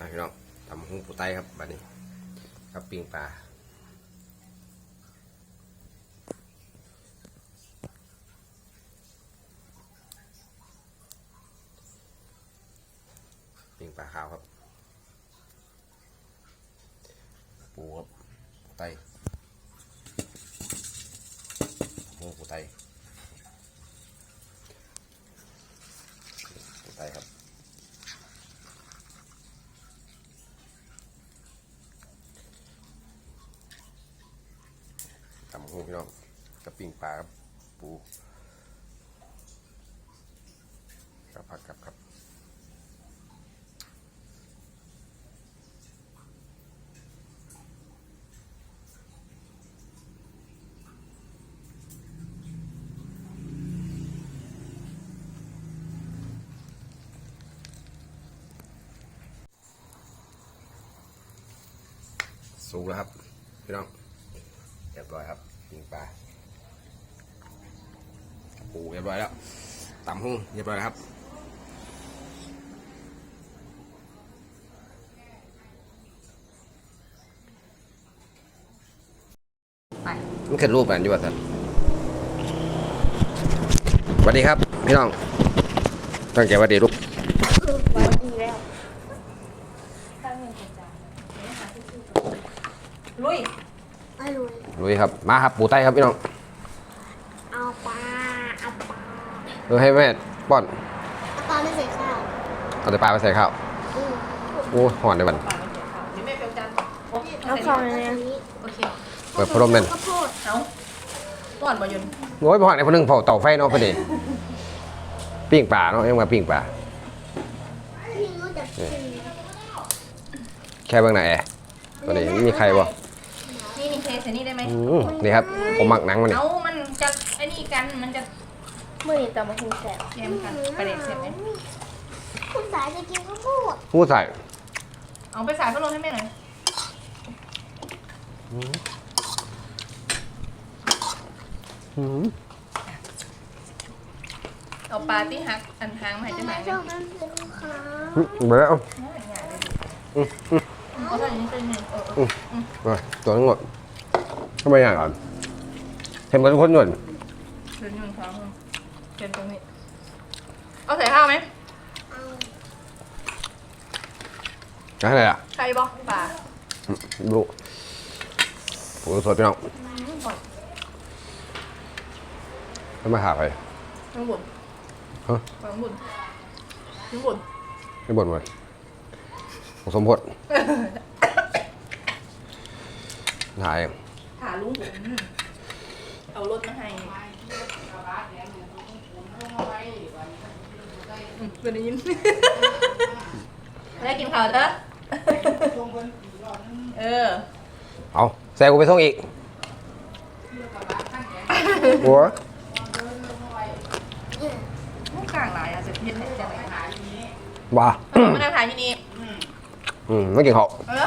อะพี่น้องทำหุ้งปูไตครับบัดนี้กับปิ้งปลาปิ้งปลาขาวครับ ปูครับปูไตหุ้งปูไตปูไตครับ ตำหูพี่น้องกับปิ้งปลาปูกับผักกับครับสูงแล้วครับ พี่น้องเรียบร้อยครับปิ้งปลา ปูเรียบร้อยแล้วตำหุ้งเรียบร้อยแล้วครับไปมันขึ้นรูปกันอยู่ว่าท่านสวัสดีครับ พี่น้องตั้งใจหว่าดีลูกวันดีแล้วตั้งเงินกระจายลุยไม่รู้ลุยครับ มาครับ ปูไตครับพี่น้อง เอาปลาเอาปลา เออให้แม่ป้อนเอาปลาไม่ใส่ข้าวเอาแต่ปลาไปใส่ข้าวอืมโอ้หอนในบันปลาไม่เสียข้าวเดี๋ยวแม่เปียวจานโอเคเอาข้าวในนี้โอเคเปิดพัดลมนั่นข้าวโพดเอาก่อนบอยุนโอ้ยพอในคนหนึงเผาเตาไฟเนาะพอดีปิ้งปลาเนาะยังมาปิ้งปลาพี่รู้จักกินแค่เบื้องหน้าแอร์ตัวนี้ไม่มีใครบ่นี่นี่เทใส่นี่ได้ไหมอืมนี่ครับ ผมหมักหนังมันนี่เอามันจะไอ้นี่กันมันจะเมื่อนี้ตำมาถึงแสบเค็มกันประเด็นเสร็จไหมคุณสายจะกินข้าวโพดผู้ใส่เอาไปใส่พัดลมให้แม่หน่อยอืมเอาปลาที่หักอันทางมาให้เจะไหนแม่ชอบมันเป็นข้าวอืมเบื่อแล้วเอาใส่นี้เป็นหนึ่งเออเออมาตัวนึงหมดทำไมอย่างก่อนเห็นเหมือนคนหย่นเดี๋ยวหนึ่ง ครับเค็มตรงนี้ เอาใส่ข้าวไหมเอาจะให้อะไรอะใครบ่ปลาดูผมสดพี่น้องแล้วมาหาใครทั้งบุญฮะทั้งบุญทั้งบุญไม่บ่นเลยผมสมพศหายงหาลุงบุญเอารถมาให้ อืมเป็นได้ยินได้กินข้าวเด้อเออ เอาแซงกูไปส่งอีกหัวมุกกลางหลายอะเสร็จเย็นได้จังไหนบ้าเออมานั่งถ่ายที่นี่อืมไม่กินเขาวเออ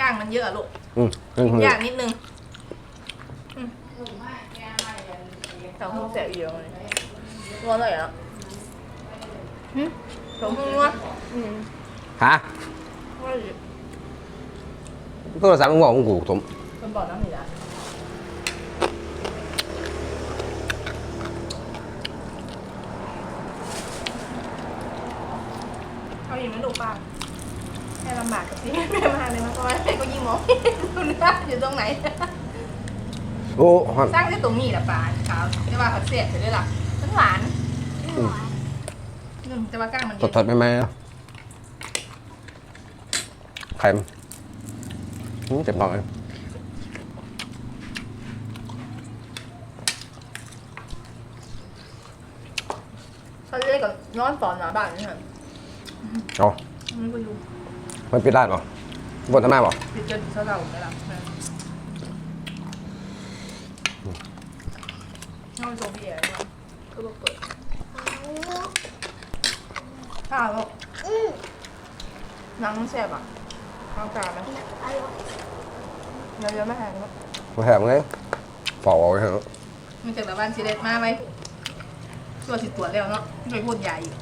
กลางมันเยอะ อะลูกอืมอืมยากนิดนึงอืมสองหูแสบเยอะเลยนัวเลยอะหึสองหูนัวอืมฮะนัวอยู่โทรศัพท์มึงบอกมึงกูสมคนบอกน้ำหนีละเอาอีกไหมลูกป้าแม่ ลำบากกับที่แม่มาเลยมาเพราะว่าแม่ก็ยิ่งมองไม่เห็นดูหน้าอยู่ตรงไหน โอ้ฮอนสร้างได้ตรงนี้แหละป่าขาวแต่ว่าเขาเสียเสร็จได้หรอทั้งหวานอืมแต่ว่ากล้างมันสเยดอะสดๆไหมไหมไข่มอืมเจ็บท้องเลยเขาเรียกกับย้อนสอนหนาบ้านนี่ค่ะเอามันก็อยู่ มันปิดร้านเหรอบนทำไมบอกติดจนเท่าเราได้ละน้องโซเฟียเนาะก็บอกเปิดข้าวลูกอืมหนังมันแซ่บอะข้าวกลางนะอร่อยเยอะๆไม่แพงครับมาแถมไงฝ่อเอาไว้เถอะมันจากตะวันซีเด็ดมาไหมตัวสิตรวจแล้วเนาะไปพูดใหญ่อีก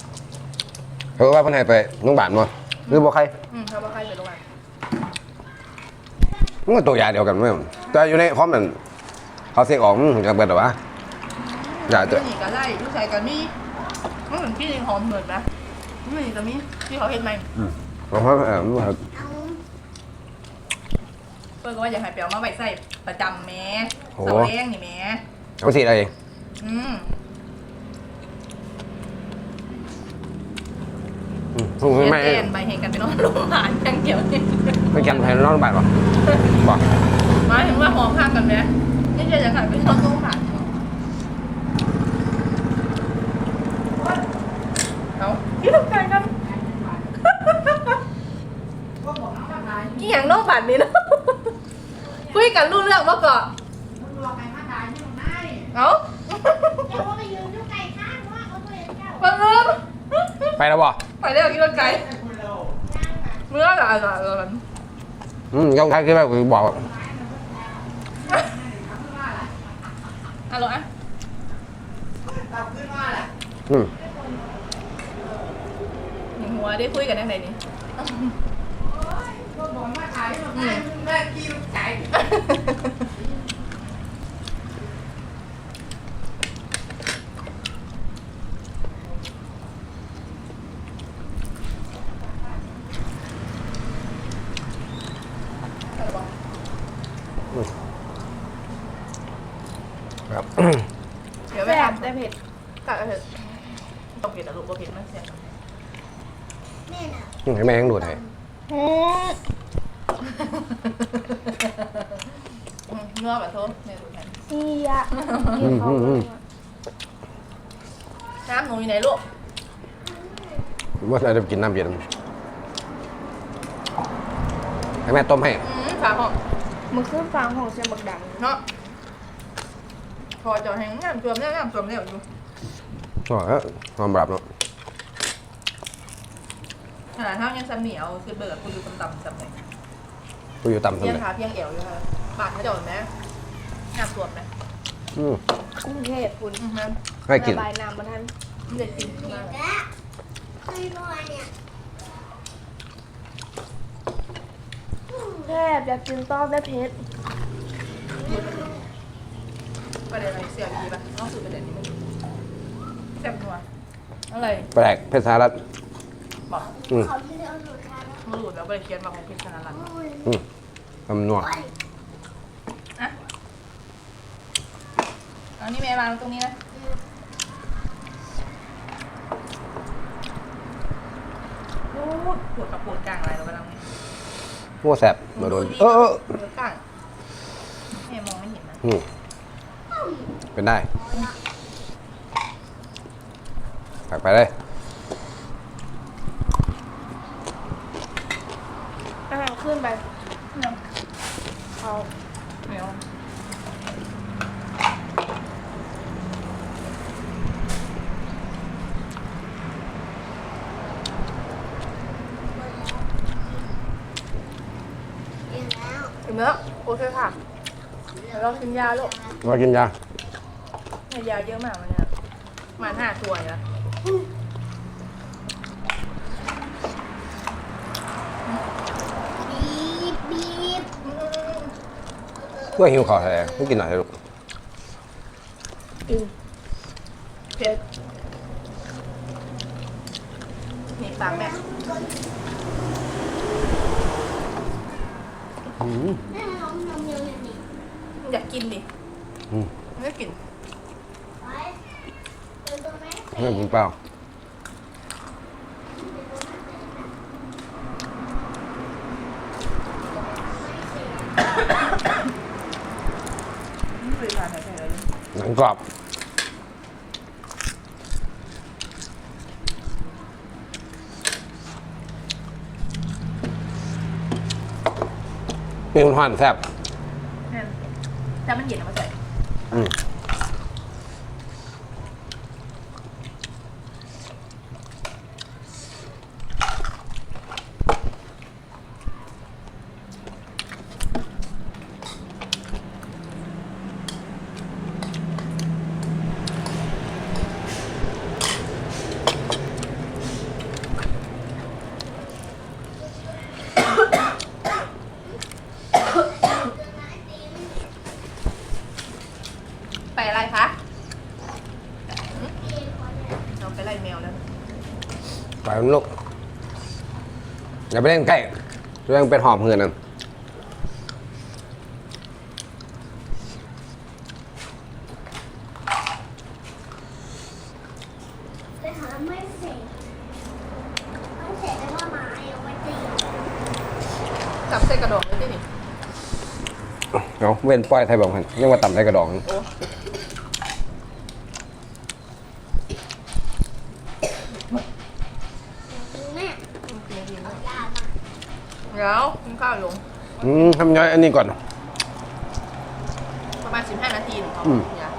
เขาว่าเพิ่นให้ไปโรงพยาบาลบ่ หรือบ่ใครอืมเขาบอกใครไปโรงพยาบาลมันก็ตัวยาเดียวกันมั้ยแต่อยู่ในคอมนั่นเขาเสกออกมันก็เบิดหรอวะยาตัวนี่ก็ไล่ลูกชายก็มีมันเหมือนที่หอมเหมือนนะนี่ก็มีที่เขาเห็นไหมของเขาเออมันว่าเอาเปิ้ลก็ว่าอยากให้เปียวมาไว้ใส่ประจำแหม่เสาแรงนี่แหม่เขาสิอะไรเองอืม อืม พวกมันไม่เรียนไปเห็นกันไปนอนโรงพยาบาลอย่างเดียวนี่ไม่แกนแทนนอนโรงพยาบาลบ่บ่หมายถึงว่าหอมข้างกันไหมนี่จะอยากให้ไปนอนโรงพยาบาลเอาที่ทำการกันกี่อย่างโรงพยาบาลนี่เนาะคุยกันรู้เรื่องมาก่อนเอาเดี๋ยวว่าไปยืนอยู่ไกลข้างว่าเขาตัวเองเจ้าเพิ่งไปแล้วบ่ ไปเรียกกินรถไก่เมื่อไหร่ล่ะเราอืมยังใครคือแบบบอกว่าฮัลโหลอะอืมหนึ่งหัวได้คุยกันยังไงนี่อืม ครับ เดี๋ยวไป แซ่บ ทำ แต่เผ็ด กัดเถอะต้องเผ็ดอะลูกบ่เผ็ดมากเสียง แม่น่ะ อืม ให้แม่ยังดูดให้อืมเนื้อแบบโทษเนี่ยดูแทนเสียกินเขาเลยน้ำหนูอยู่ไหนลูกว่าเราจะกินน้ำเย็นให้แม่ต้มให้อืมฝาห้องมึงขึ้นฟังของเสียงบักดังเนาะพอจะแห้งน้ำจวมแล้วน้ำจวมแล้วอยู่อ๋อฮะความบาปเนาะ ขนาดเท่ายังซ้ำเหนียวคือเบิร์ดกูอยู่ต่ำๆซ้ำเลยกูอยู่ต่ำสุดเพียงเลยขาเพียงเอวอยู่ค่ะบาดเขาจะเห็นไหมน้ำจวมไหมอืมกรุงเทพคุณอืมแม่ให้กิน ระบายน้ำมาทันเด็ดจริงมากแซ่บอยากกินต้อมได้เผ็ดประเด็นอะไรเสียดีป่ะนอกสู่ประเด็นนี้มันแซ่บนัวอะไรแปลกเพชรสารัต บอกอืมเขาที่เอาหนูทานมาหลุดแล้วไปเขียนมาของพิชนาลันอืมคำนัวอะเอานี่แม่วางตรงนี้นะโอ้ปวดกับปวดกลางอะไรเรากำลังหัวแสบมาโดน เออเออปวดกลางแม่มองไม่เห็นนะอืมเป็นได้ตักไปเลย อาหาร ขึ้นไปเนี่ยเขาเดี๋ยวกินแล้วถึงแล้วโอเคค่ะเดี๋ยวเรากินยาลูกมากินยาเนี่ยยาเยอะมากมันเนี่ยประมาณห้าถ้วยแล้ว บีบบีบ เพื่อหิวคอแท้ไม่กินหน่อยเลยลูก กิน เผ็ดนี่ปากแม่ อืม แม่น้องนมเยอะอย่างนี้ อยากกินดิ อืม ไม่กิน ไปเดินตรงไหน ไม่กินเปล่า ไม่เคยทานใส่เลย หนัง กรอบมีคนหวานแซ่บแม่แต่มันเย็นเอามาใส่ อืม มันลูกอย่าไปเล่นใกล้เรื่องเป็นหอบเหือนนั่นไปหาไม่เสร็จไม่เสร็จแล้วก็มาเอาไว้ตีจับใส่กระดองเลยดินี่เอาเว้นปล่อยไทยบอกพันยังว่าต่ำไทยกระดอง โอ้ แม่เอายามา แล้วกินข้าวลง อืม ทำย้อยอันนี้ก่อน ประมาณ 15 นาทีถึงเขา อืม อย่า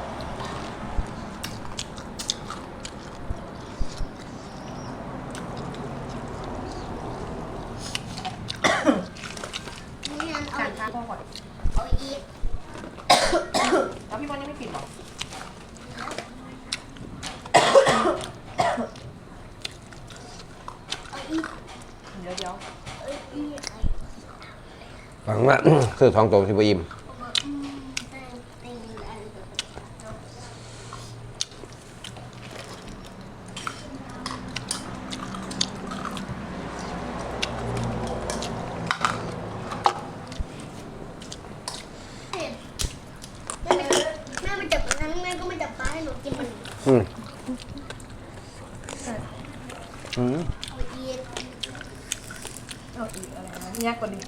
นี่งั้นเอา การข้าวก่อน เอาอีก แล้วพี่บอลยังไม่กินหรอ เอาอีก เดี๋ยวเดี๋ยว เอาอีก ฟังว่า คือสองโตสิบอิ่มอืมแต่ตีอันเดียวเสร็จแม่ไม่แม่ไม่จับนั้นแม่ก็ไม่จับปลาให้หนูกินมัน อืมอืม เอาอีก เอาอีกอะไรนะเนี่ยกว่าดิ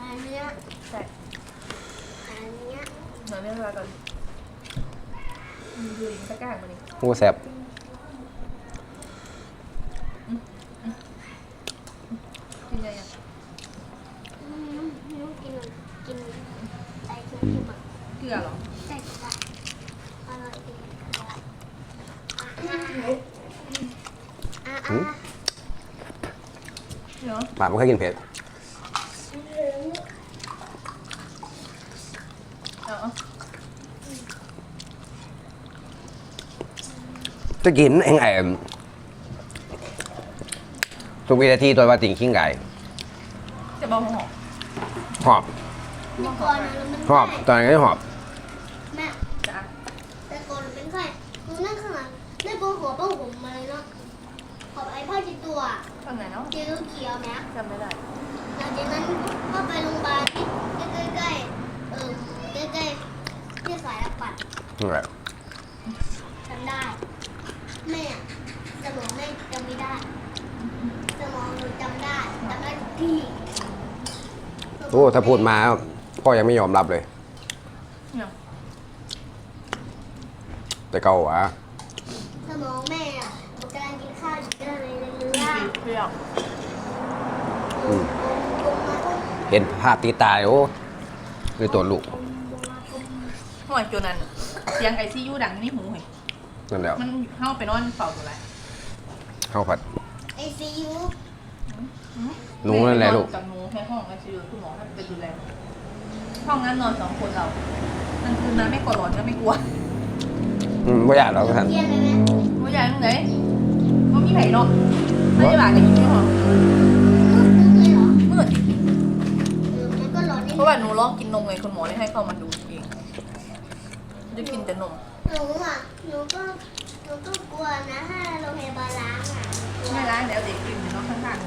อันเนี้ย ใช่ อันเนี้ย เดี๋ยวเรียกอะไรก่อนดูดิมันตะกร้ามาดิ หัวแสบกินยังไงอืมไม่ต้องกินมันกินไอ้ที่ที่มันเกลือเหรอใส่กระอร่อยดีอะอะเนาะปากมันเคยกินเผ็ด เอาเอา จะกินเองไอ้ทุกวินาทีตัวว่าติ่งขิงไก่จะบอกหอมหอบเมื่อก่อนนะเราเป็นหอบตอนนี้นหอบแม่จ้ะแต่ก่อนเราเป็นไข้หนูนั่งข้างหลังได้โกนหัวป้าผมมาเลยเนาะขอบไอ้ผ้าจิตตัวตอนไหนเนาะเจลูกเขียวแม่จำไม่ได้หลังจากนั้นก็ไปโรงพยาบาลที่ใกล้ๆเออใกล้ๆที่สายปัดนั่นแหละจำได้ แม่สมองแม่จำไม่ได้ สมองหนูจำได้จำได้ทุกที่โอ้ถ้าพูดมาพ่อยังไม่ยอมรับเลย เนี่ยแต่เก่าหวะสมองแม่อะหนูกำลังกินข้าวอยู่ก็เลยเรือเปรี้ยวลงมาปุ๊บเห็นภาพตีตายโอ้คือตัวลูก ลงมาปุ๊บหอยตัวนั้นเสียงไอซียูดังในหูเห็น นั่นแหละมันเข้าไปนอนเฝ้าตัวไรข้าวผัดไอซียูหนูนั่นแหละลูก กับหนูแค่ห้องไอซียูคุณหมอให้ไปดูแลห้องนั้นนอนสองคนเรากลางคืนนะไม่กลัวร้อนก็ไม่กลัวอืมไม่อยากเราก็ทันเทียนเลยไหมไม่ใหญ่ตรงไหนมันมีไผ่เนาะไม่ได้หลานกันอยู่ที่ห้องมืดเลยเหรอมืดเออมันก็ร้อนนิดเพราะว่าหนูร้องกินนมไงคุณหมอเลยให้เข้ามาดูเองจะกินแต่นมห นูอะหนูก็หนูก็กลัวนะถ้าโรงพยาบาลล้างอะกลัวไม่ล้างแล้วเด็กกินอยู่เนาะข้าง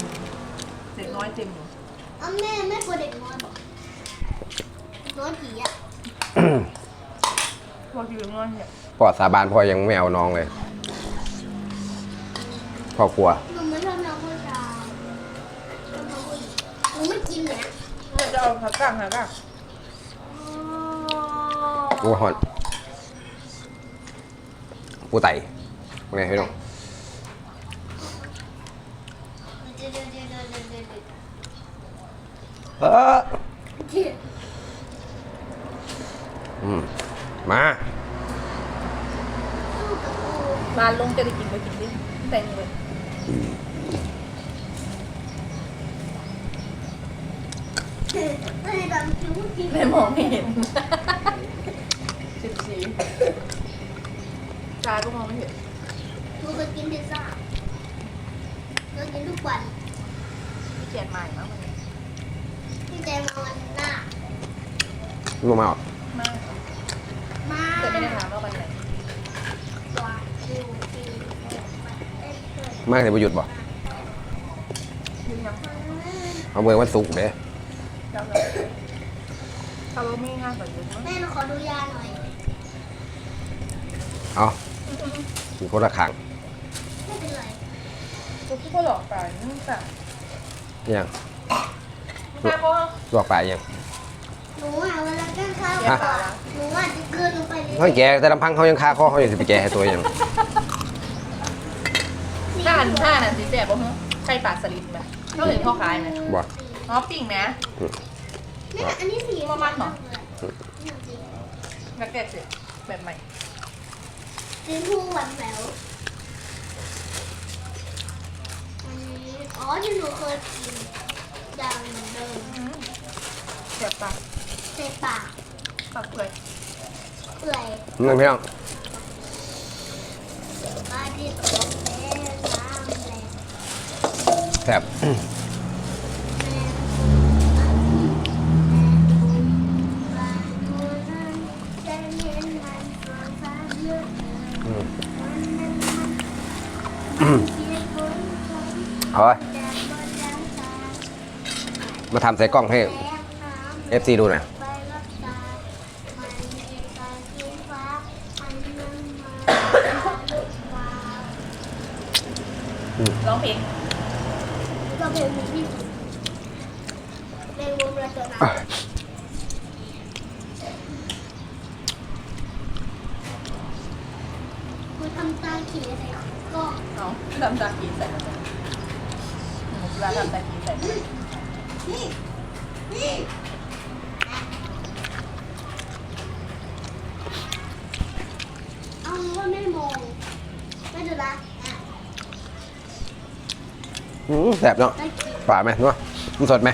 ๆเด็กน้อยเต็มอยู่เอาแม่แม่กลัวเด็กน้อยบอกน้อยผีอะพวกอยู่น้อยเนี่ยพ่อสาบานพ่อยังไม่เอาน้องเลย พ่อกลัว หนูไม่ชอบน้องผู้ชายชอบน้องผู้หญิงหนูไม่กินเนี่ย เนี่ยจะเอาผักกางผักกางกลัวหอน ปูไต่ไงพี่น้องเดี๋ยวเดี๋ยวเดี๋ยวเดี๋ยวเดี๋ยวเดี๋ยวเดี๋ยวเออเดี๋ยวอืมมาสู้กับกูบานลงจะได้กินไปกินดิแต่นี่เลยไม่ได้แบบคิ้วกินแม่มองไม่เห็นสิบสี่ ตาก็มองไม่เห็นกูเคยกินพิซซ่าเคยกินทุกวันพี่เขียนใหม่มากมันที่ใจมาวันหน้าลูกมาออกมากมาแต่ไม่ได้ถามว่าวันไหนตัวคิวปีเอ็ดเอ็ดเอ็ดมากเลยประยุทธ์บ่เเอาเมือวันศุกร์เด้เจ้าเลยถ้าว่าไม่ง่ายกว่าเยอะมั้งแม่หนูขอดูยาหน่อย เอา มีคนละขังไม่เป็นไรกูก็หลอกไปนั่นแต่ยังแค่เพราะลวกปลายังหนูอะเวลากินข้าวฮะก่อนหนูอะจะกลืนลงไปเลยเขาแกแต่ลำพังเขายังคาคอเขายังจะไปแกให้ตัวยังถ้าอันถ้าอันนั้นสีแสบบ่ฮะใช่ปลาสลิดไหมเขาเห็นพ่อขายไหมบ่อ๋อปิ่งไหมแม่อันนี้สีประมาณเหรอนี่สีนักเก็ตสิแบบใหม่ สีทูหวานแหววอันนี้อ๋อที่หนูเคยกินอย่างเหมือนเดิมอืมเจ็บปะใส่ปากปากเปื่อยเปื่อยนั่นพี่น้องมาที่ตกแม่น้ำแรง แซ่บ เอาไว้มาทำใส่กล้องให้ FC ดูหน่อย ร้องเพลง เราเป็นพี่ในวงระเบิด อะ คุณทำตาขี่อะไรก็ เอาทำตากีใส่กันเลย หมูปลาทำตากีใส่กันนี่นี่เอาว่าไม่มองไม่ดูละอะอืมแซ่บเนาะได้กินฝาดไหมนัวมันสดไหม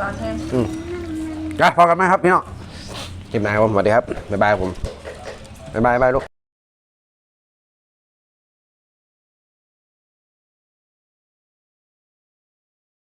ร้านแห้ง อืมจ้ะพอกันไหมครับพี่น้องคลิปหน้าครับผมสวัสดีครับบ๊ายบายครับผมบ๊ายบายบ๊ายบายลูก